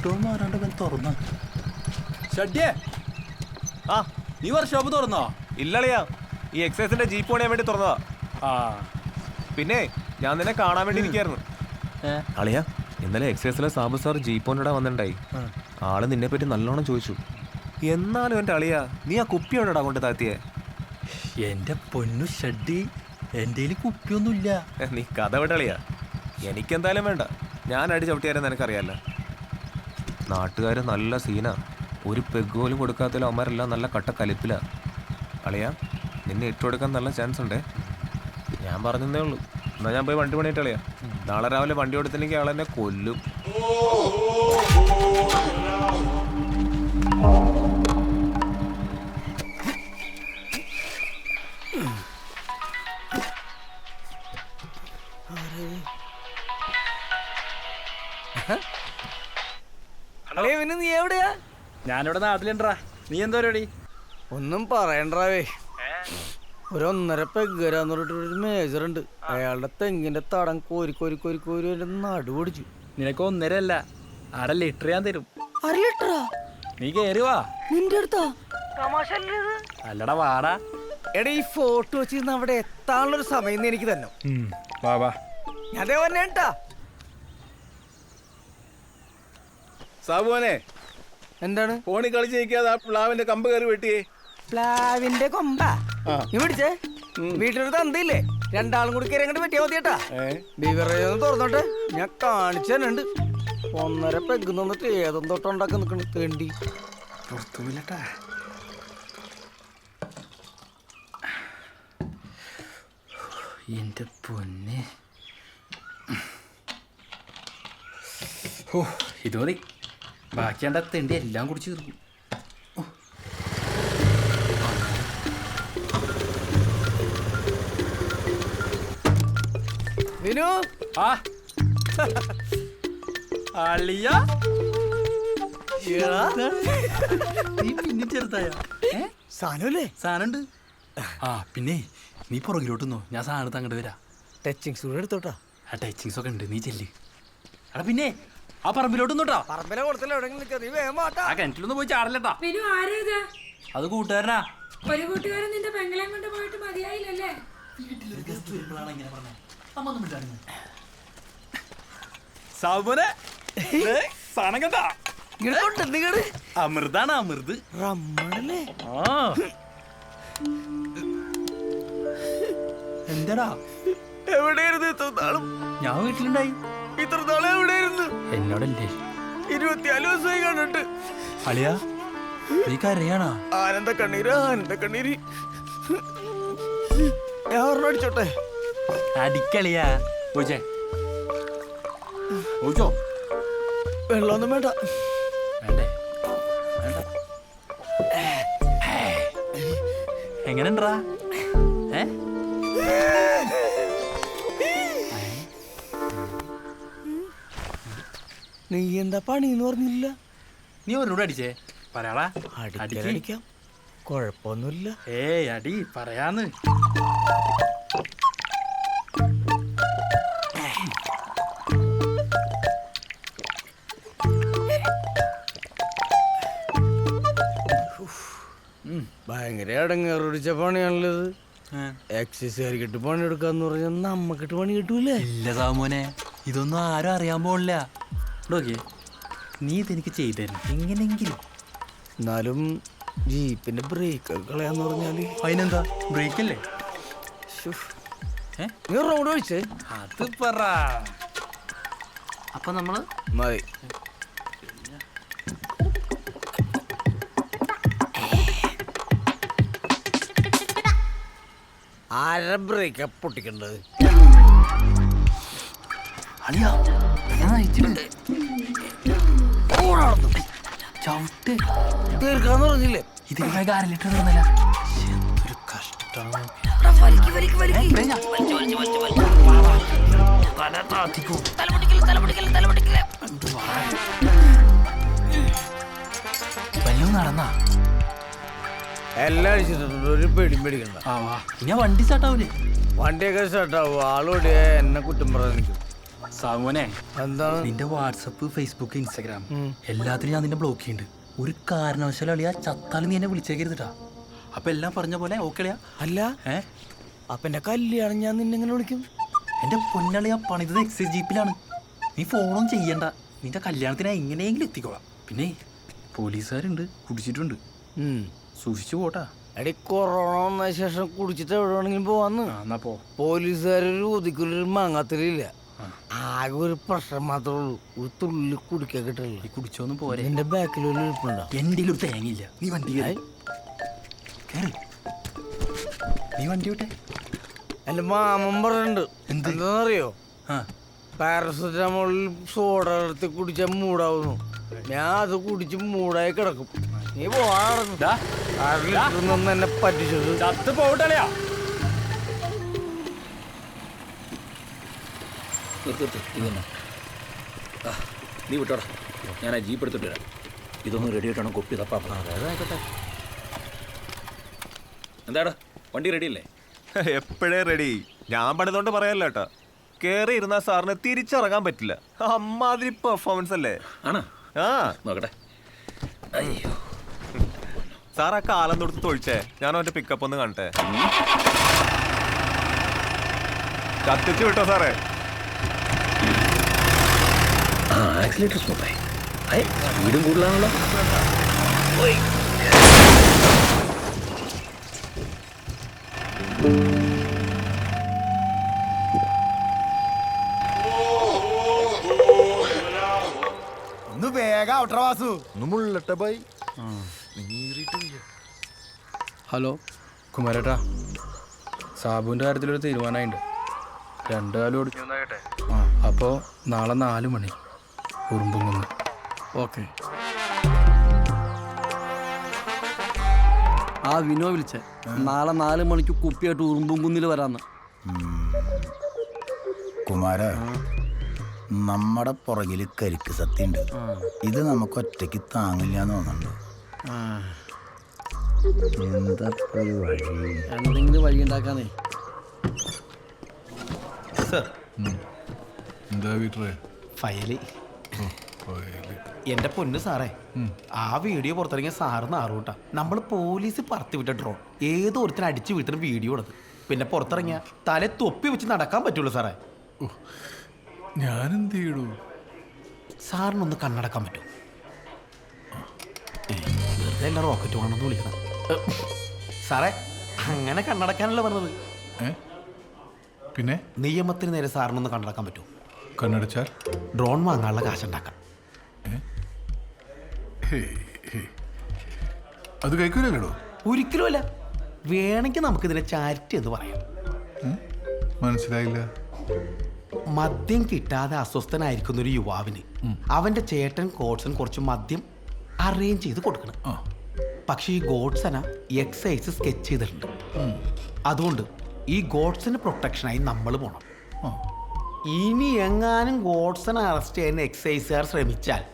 ഇഷ്ടവും മാറാണ്ട് ഇവൻ തുറന്ന. ഷഡ്യേ. ആ നീ വർക്ക്ഷോപ്പ് തുറന്നോ? ഇല്ലളിയാ ഈ എക്സൈസിന്റെ ജീപ്പ് പണിയാൻ വേണ്ടി തുറന്നതാ. ആ. പിന്നെ ഞാൻ നിന്നെ കാണാൻ വേണ്ടി ഇരിക്കായിരുന്നു. അളിയ ഇന്നലെ എക്സൈസിലെ സാബു സാർ ജീപ്പോണിടെ വന്നിട്ടുണ്ടായി. ആൾ നിന്നെ പറ്റി നല്ലോണം ചോദിച്ചു. എന്നാലും എന്റെ അളിയ നീ ആ കുപ്പി എവിടെടാ കൊണ്ട് താത്തിയെ എന്റെ പൊന്നു ഷഡ്ഡി എന്റെ കുപ്പിയൊന്നുമില്ല. നീ കഥ വിടളിയാ. എനിക്കെന്തായാലും വേണ്ട. ഞാൻ അടി ചവിട്ടിയാരെന്ന് എനിക്കറിയാലോ നാട്ടുകാർ നല്ല സീനാ. ഒരു പെഗ് പോലും കൊടുക്കാത്തതിലും അവന്മാരെല്ലാം നല്ല കട്ട കലിപ്പിലാ. അളിയാ നിന്നെ ഇട്ടുകൊടുക്കാൻ നല്ല ചാൻസ് ഉണ്ട്. ഞാൻ പറഞ്ഞതേ ഉള്ളൂ. എന്നാൽ ഞാൻ പോയി വണ്ടി പണിയിട്ട് അളിയാ. നാളെ രാവിലെ വണ്ടി കൊടുത്തില്ലെങ്കിൽ ആളെന്നെ കൊല്ലും. ഞാനിവിടെ നാട്ടിലുണ്ടാ. നീ എന്താ പരിപാടി? ഒന്നും പറയണ്ടാവേ ഒരു ഒന്നര പെഗ്ഗരാന്ന് പറഞ്ഞിട്ട് ഒരു മേജർ ഉണ്ട്. അയാളുടെ തെങ്ങിന്റെ തടം കോരി കോരി കോരി കോരി നടു പിടിച്ചു. നിനക്ക് ഒന്നര അല്ല അര ലിറ്റർ ഞാൻ തരും. അര ലിറ്ററാ നീ കേറി വാ. നിന്റെ അടുത്താ? അല്ലടാ വാടാ. എടാ ഈ ഫോട്ടോ വെച്ചിരുന്ന് അവിടെ എത്താനുള്ള ഒരു സമയം എനിക്ക് തന്നെ വാ വാ. ഞാൻ അതേ വന്നേട്ടാ സാബുവനെ എന്താണ്? ഫോണിൽ കളിച്ച് നിൽക്കാതെ ആ പ്ലാവിന്റെ കമ്പ് കയറി വെട്ടിയേ. പ്ലാവിന്റെ കൊമ്പാ. പിടിച്ചേ. വീട്ടിലൊരു തന്തില്ലേ രണ്ടാളും കൂടി കയറി അങ്ങോട്ട് പറ്റിയാ മതിയേട്ടാ. ബിവറേജ് ഒന്ന് തുറന്നോട്ടെ. ഞാൻ കാണിച്ചു തന്നുണ്ട് ഒന്നര പെഗ് നിന്നിട്ട് ഏതും തൊട്ടുണ്ടാക്കി നിൽക്കണ തേണ്ടി. പുറത്തുമില്ലട്ടാ എന്റെ പൊന്നെ. ഓ ഇത് മതി. ബാക്കി എന്റെ തെണ്ടി എല്ലാം കുടിച്ച് തീർക്കും. വിനു ആ. അളിയ. നീ പിന്നെ ചെറുതായ? ഏ? സാധനമല്ലേ? സാധനമുണ്ട്. ആ. പിന്നെ നീ പുറകിലോട്ടുന്നോ ഞാൻ സാധനത്ത് അങ്ങോട്ട് വരാം. ടച്ചിങ്സ് കൂടെ എടുത്തോട്ടാ. ആ ടച്ചിങ്സ് ഒക്കെ ഉണ്ട്. നീ ചെല്ല്. എടാ പിന്നെ ആ പറമ്പിലോട്ട് നോട്ടാ പറമ്പിലെ കൊടുത്തല്ലോ എവിടെയെങ്കിലും നിൽക്കുക നീ വേഗം മാട്ടാ ആ കിണറ്റിലൊന്നും പോയി ആരേത് അത് കൂട്ടുകാരനാ. ഒരു കൂട്ടുകാരൻ നിന്റെ പെങ്ങളെ കൊണ്ട് പോയിട്ട് മതിയായില്ലല്ലേ? സാബുനെ സാധനം കണ്ടാ. ഇങ്ങോട്ട് നിങ്ങട് അമൃതാണ് അമൃത്. റമ്മണല്ലേ? ആ. എന്താടാ? എവിടെ നാളും ഞാൻ വീട്ടിലുണ്ടായി. ഇത്ര നാളെ എവിടെയായിരുന്നു എന്നോടല്ലേ? ഇരുപത്തിനാല് ദിവസമായി കണ്ടിട്ട്. അളിയാ നീ കരയാണാ? ആനന്ദ കണ്ണീര് ആനന്ദ കണ്ണീര്. ഞാൻ ഒരെണ്ണം അടിച്ചോട്ടെ? അടിക്കളിയാ ഓച്ചേ പൂജോ? വെള്ളമൊന്നും വേണ്ട. വേണ്ടേ? വേണ്ട. എങ്ങനെണ്ടാ ഏ? നീ എന്താ പണിന്ന് പറഞ്ഞില്ല. നീ ഒരോട് അടിച്ചേ. പറയാടാ അടിക്ക്. കുഴപ്പമൊന്നുമില്ല. ഏയ് അടി പറയാന്ന്. ഭയങ്കര അടങ്ങേറിച്ച പണിയാണല്ലത്. ഏ. എക്സസൈസുകാരിക്കിട്ട് പണി എടുക്കാന്ന് പറഞ്ഞാൽ നമ്മക്കിട്ട് പണി കിട്ടൂലേ? ഇല്ല സാമോനെ ഇതൊന്നും ആരും അറിയാൻ പോണില്ല. നോക്കിയേ നീ ഇതെനിക്ക് ചെയ്തു തരണം. എങ്ങനെങ്കിലും എന്നാലും ജീപ്പിന്റെ ബ്രേക്ക് കളയാന്ന് പറഞ്ഞാൽ. അതിനെന്താ? ബ്രേക്ക് അല്ലേ? നീ റോഡ് ഒഴിച്ചേ. അത് പറ. അപ്പൊ നമ്മൾ? മതി. അര ബ്രേക്ക് പൊട്ടിക്കണ്ടത്? അളിയാ ഞാൻ നയിച്ചിട്ടുണ്ട്. ചവിട്ട്. തീർക്കാന്ന് പറഞ്ഞില്ലേ? അര ലിറ്റർ തീർന്നില്ല എന്തൊരു കഷ്ടമാണ്. നടന്നാ? എല്ലാം അടിച്ചിട്ടുണ്ട് ഒരു പേടിയും പേടിക്കണ്ട. ആ ഞാൻ വണ്ടി സ്റ്റാർട്ടാവൂലേ വണ്ടിയൊക്കെ സ്റ്റാർട്ടാവും ആളോടെ എന്നെ കുറ്റം പറഞ്ഞു നിൽക്കും സാമോനെ എന്താണ്? നിന്റെ വാട്സപ്പ് ഫേസ്ബുക്ക് ഇൻസ്റ്റാഗ്രാം എല്ലാത്തിനും ഞാൻ നിന്നെ ബ്ലോക്ക് ചെയ്യുന്നുണ്ട് ഒരു കാരണവശാലും അളിയാ ചത്താലും നീ എന്നെ വിളിച്ചേക്കരുതാ അപ്പൊ എല്ലാം പറഞ്ഞ പോലെ ഓക്കെ അളിയാ അല്ല. ഏ? അപ്പൊ എന്റെ കല്യാണം ഞാൻ നിന്നെങ്ങനെ വിളിക്കും? എന്റെ പൊന്നളിയാ പണിതത് എക്സൈസ് ജീപ്പിലാണ് നീ ഫോണും ചെയ്യണ്ട. നിന്റെ കല്യാണത്തിന് എങ്ങനെയെങ്കിലും എത്തിക്കോളാം. പിന്നെ പോലീസുകാരുണ്ട് കുടിച്ചിട്ടുണ്ട്. സൂക്ഷിച്ചു പോട്ടാ. എടി കൊറോണ വന്ന ശേഷം കുടിച്ചിട്ട് എവിടെ വേണമെങ്കിലും പോവാന്ന്. പോലീസുകാരൊരു ഒതുക്കൊരു മാങ്ങാത്തലില്ല ആകെ ഒരു പ്രശ്നം മാത്രമേ ഉള്ളൂ. ഒരു തുള്ളി കുടിക്കാൻ കിട്ടുള്ളൂ കുടിച്ചോന്നും പോരെ. എന്റെ ബാക്കിൽ ഒരു ഇരിപ്പുണ്ടോ? എന്റെ ഒരു തേങ്ങയില്ല. നീ വണ്ടി കയറി നീ വണ്ടി വിട്ടെ. എന്റെ മാമൻ പറഞ്ഞിട്ടുണ്ട്. എന്ത്? എന്താണെന്നറിയോ പാരസെറ്റമോളിൽ സോഡ എടുത്ത് കുടിച്ചാൽ മൂടാവുന്നു. ഞാൻ അത് കുടിച്ച് മൂടായി കിടക്കും. നീ പോവാ ദാ, എന്നെ പറ്റിച്ചത്. ചത്ത് പോട്ടളിയാ നിർത്തി നിർത്തി ഇതൊന്നും ആ നീ വിട്ടോടാ. ഞാൻ ആ ജീപ്പ് എടുത്തിട്ട് വരാം. ഇതൊന്ന് റെഡി ആയിട്ടാണ് കൊപ്പി തപ്പാ എന്താടാ? വണ്ടി റെഡി അല്ലേ? എപ്പോഴേ റെഡി ഞാൻ പണിതുകൊണ്ട് പറയാല്ലോ കേട്ടോ. കയറി ഇരുന്ന സാറിന് തിരിച്ചിറങ്ങാൻ പറ്റില്ല. അമ്മാതിരി പെർഫോമൻസ് അല്ലേ? ആണോ? ആ. നോക്കട്ടെ. അയ്യോ. സാർ ആ കാലം തൊടുത്ത് തൊഴിച്ചേ. ഞാൻ അവന്റെ പിക്കപ്പ് ഒന്ന് കാണട്ടെ. കത്തിച്ചു വിട്ടോ സാറേ. ആ ആക്സിലേറ്റർ സ്മൂത്തായി അയ് സ്പീഡും കൂടുതലാണല്ലോ. ഹലോ. കുമാരേട്ടാ സാബുവിന്റെ കാര്യത്തിലൊരു തീരുമാനമായിട്ടുണ്ട് രണ്ടു കാലം ഓടിച്ചു. ആ അപ്പോൾ നാളെ നാല് മണി. ഉറുമ്പുങ്ങുന്ന് ഓക്കെ. ആ വിനോ വിളിച്ച. നാളെ നാല് മണിക്ക് കുപ്പിയായിട്ട് ഉറുമ്പും കുന്നിൽ വരാന്ന് കുമാര നമ്മുടെ പുറകിൽ കരിക്ക് സത്യണ്ട് ഇത് നമുക്ക് ഒറ്റയ്ക്ക് താങ്ങില്ല എന്ന് തോന്നുന്നുണ്ട് എന്താ ഒരു വഴി? എന്തെങ്കിലും വഴി ഉണ്ടാക്കാനേ. സാർ. എന്താ വീട്ടറെ ഫയൽ. എന്റെ പൊന്ന് സാറേ ആ വീഡിയോ പുറത്തിറങ്ങിയ സാറ് നാറൂട്ടാ നമ്മൾ പോലീസ് പറത്തി വിട്ട ഡ്രോൺ ഏതോ ഒരുത്തിന് അടിച്ചു വീട്ടിന് വീഡിയോ ഉള്ളത് പിന്നെ പുറത്തിറങ്ങിയ തല തൊപ്പി വെച്ച് നടക്കാൻ പറ്റുള്ളൂ സാറേ. ഞാനെന്ത് ചെയ്യടൂ സാറിനൊന്ന് കണ്ണടക്കാൻ പറ്റും. വെറുതെ റോക്കറ്റ് വേണമെന്ന് വിളിക്കണം. സാറേ അങ്ങനെ കണ്ണടക്കാനല്ല പറഞ്ഞത്. പിന്നെ? നിയമത്തിന് നേരെ സാറിനൊന്ന് കണ്ണടക്കാൻ പറ്റും. കണ്ണടച്ചാൽ? ഡ്രോൺ വാങ്ങാനുള്ള കാശുണ്ടാക്കാം. അത് കഴിക്കൂലോ ഒരിക്കലും അല്ല വേണമെങ്കിൽ നമുക്കിതിനെ ചാരിറ്റി എന്ന് പറയാം. മനസ്സിലായില്ല. മദ്യം കിട്ടാതെ അസ്വസ്ഥനായിരിക്കുന്ന ഒരു യുവാവിന് അവന്റെ ചേട്ടൻ ഗോഡ്സൺ കുറച്ച് മദ്യം അറേഞ്ച് ചെയ്ത് കൊടുക്കണം. പക്ഷെ പക്ഷേ ഈ ഗോഡ്സന എക്സൈസ് സ്കെച്ച് ചെയ്തിട്ടുണ്ട്. അതുകൊണ്ട് ഈ ഗോഡ്സന് പ്രൊട്ടക്ഷനായി നമ്മൾ പോണം. ഇനി എങ്ങാനും ഗോഡ്സൺ അറസ്റ്റ് ചെയ്യാൻ എക്സൈസുകാർ ശ്രമിച്ചാൽ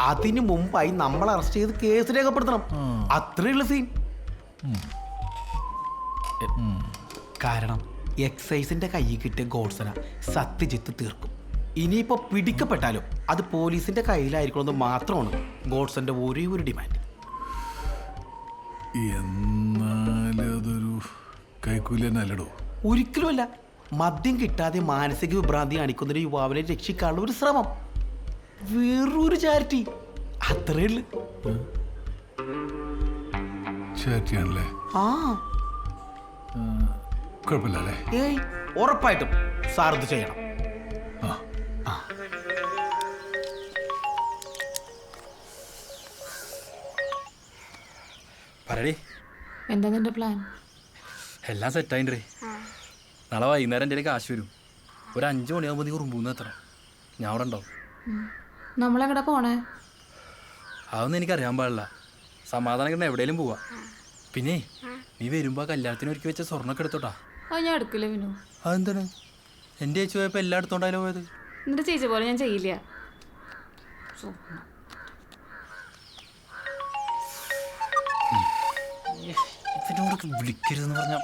അതിനു മുമ്പായി നമ്മൾ അറസ്റ്റ് ചെയ്ത് കേസ് രേഖപ്പെടുത്തണം. അത്രയുള്ള സീൻ കാരണം എക്സൈസിന്റെ കയ്യിൽ കിട്ടിയ ഗോഡ്സന സത്യജിത്ത് തീർക്കും. ഇനിയിപ്പോ പിടിക്കപ്പെട്ടാലും അത് പോലീസിന്റെ കയ്യിലായിരിക്കണമെന്ന് മാത്രമാണ് ഗോഡ്സന്റെ ഒരേ ഒരു ഡിമാൻഡ് എന്നാലതൊരു അതൊരു കൈക്കൂലി തന്നെ അല്ലടോ ഒരിക്കലുമല്ല. മദ്യം കിട്ടാതെ മാനസിക വിഭ്രാന്തി കാണിക്കുന്ന ഒരു യുവാവിനെ രക്ഷിക്കാനുള്ള ഒരു ശ്രമം. വേറൊരു ചാരിറ്റി അത്രേ ഉള്ളു. ചാരിറ്റിയാണല്ലേ ആ. ഏയ് ഉറപ്പായിട്ടും സാർ ഇത് ചെയ്യണം. ആ. പറയടി. എന്താ നിന്റെ പ്ലാൻ എല്ലാം സെറ്റായിട്ടേ നാളെ വൈകുന്നേരം എന്റെ കാശ് വരും. ഒരു അഞ്ച് മണിയാകുമ്പോൾ നീ ഉറുമ്പൂന്ന് എത്തണം. ഞാൻ അവിടെ ഉണ്ടാവും. നമ്മളെങ്ങടെ പോണേ? അതൊന്നും എനിക്കറിയാൻ പാടില്ല. സമാധാനം എവിടെയെങ്കിലും പോവാ. പിന്നെ നീ വരുമ്പോ കല്യാണത്തിന് ഒരുക്കി വെച്ച സ്വർണൊക്കെ എടുത്തോട്ടാ. അത് ഞാൻ എടുക്കില്ല വിനു. അതെന്താണ്? എന്റെ ചേച്ചി പോയപ്പോ എല്ലാം എടുത്തോണ്ടായാലോ പോയത്? എന്നിട്ട് ചേച്ചി പോലെ ഞാൻ ചെയ്യില്ല. ഇവനോടൊക്കെ വിളിക്കരുതെന്ന് പറഞ്ഞാൽ